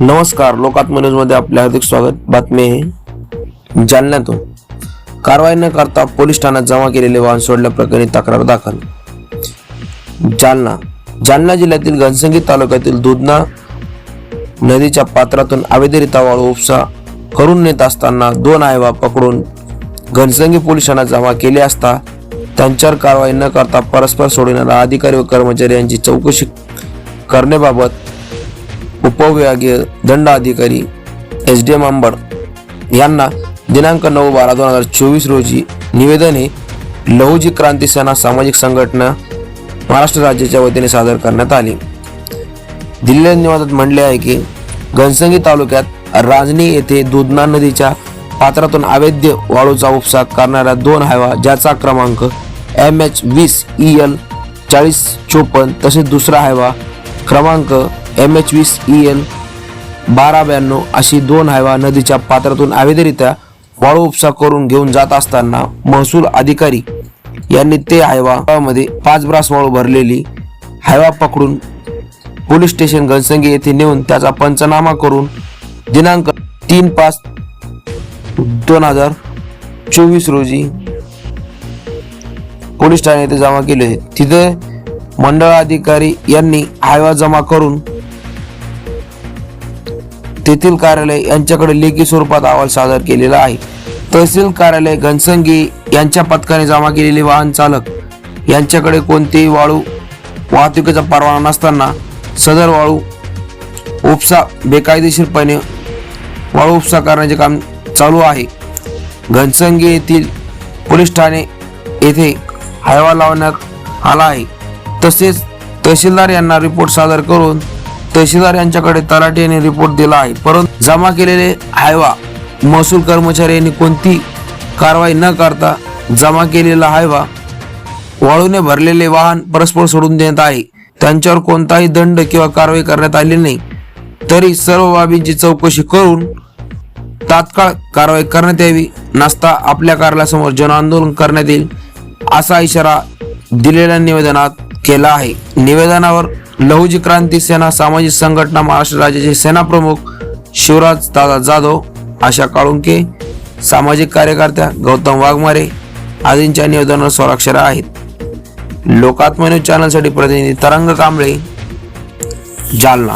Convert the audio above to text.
नमस्कार लोकात्म न्यूजमध्ये आपले हार्दिक स्वागत. बातमी आहे जालन्यातून. कारवाई न करता पोलीस ठाण्यात जमा केलेले वाहन सोडल्याप्रकरणी तक्रार दाखल. जालना. जालना जिल्ह्यातील घनसंगी तालुक्यातील दुधना नदीच्या पात्रातून अवैधरित्या वाळू उपसा करून नेत असताना दोन आयवा पकडून घनसंगी पोलीस ठाण्यात जमा केले असता त्यांच्यावर कारवाई न करता परस्पर सोडविणारा अधिकारी व कर्मचारी यांची चौकशी करण्याबाबत उपविभागीय दंडाधिकारी एस डी एम अंबड यांना दिनांक नऊ बारा दोन हजार चोवीस रोजी निवेदन हे लहुजी क्रांती सेना सामाजिक संघटना महाराष्ट्र राज्याच्या वतीने सादर करण्यात आले. दिल्ली निवादात म्हणले आहे की घनसंगी तालुक्यात राजनी येथे दुधना नदीच्या पात्रातून अवैध वाळूचा उपसा करणाऱ्या दोन हायवा ज्याचा क्रमांक एम एच वीस ई एल चाळीस चोपन्न तसेच दुसरा हायवा क्रमांक एम एच वीस ई एन बारा ब्याण्णव अशी दोन हायवा नदीच्या पात्रातून अवैधरित्या वाळू उपसा करून घेऊन जात असताना महसूल अधिकारी यांनी ते हायवामध्ये पाच ब्रास वाळू भरलेली हायवा पकडून पोलीस स्टेशन घनसंगी येथे नेऊन त्याचा पंचनामा करून दिनांक तीन पाच दोन हजार चोवीस रोजी पोलीस ठाणे येथे जमा केले. तिथे मंडळ अधिकारी यांनी हायवा जमा करून तेथील कार्यालय यांच्याकडे लेखी स्वरूपात अहवाल सादर केलेला आहे. तहसील कार्यालय घनसंगी यांच्या पथकाने जमा केलेले वाहन चालक यांच्याकडे कोणतेही वाळू वाहतुकीचा परवाना नसताना सदर वाळू उपसा बेकायदेशीरपणे वाळू उपसा करण्याचे काम चालू आहे. घनसंगी येथील पोलीस ठाणे येथे हायवा लावण्यात आला आहे. तसेच तहसीलदार यांना रिपोर्ट सादर करून तहसीलदार यांच्याकडे तलाठी यांनी रिपोर्ट दिला आहे. परंतु जमा केलेले हायवा महसूल कर्मचारी यांनी कोणती कारवाई न करता जमा केलेला हायवा वाळूने भरलेले वाहन परस्पर सोडून देण्यात आहे. त्यांच्यावर कोणताही दंड किंवा कारवाई करण्यात आली नाही. तरी सर्व बाबींची चौकशी करून तात्काळ कारवाई करण्यात यावी नसता आपल्या कार्यालयासमोर जनआंदोलन करण्यात येईल असा इशारा दिलेल्या निवेदनात केला आहे. निवेदनावर लहुजी क्रांती सेना सामाजिक संघटना महाराष्ट्र राज्याचे सेनाप्रमुख शिवराज दादा जाधव आशा काळुंके सामाजिक कार्यकर्त्या गौतम वाघमारे आदींच्या निवेदनावर स्वाक्षऱ्या आहेत. लोकात्म न्यूज चॅनलसाठी प्रतिनिधी तरंग कांबळे जालना.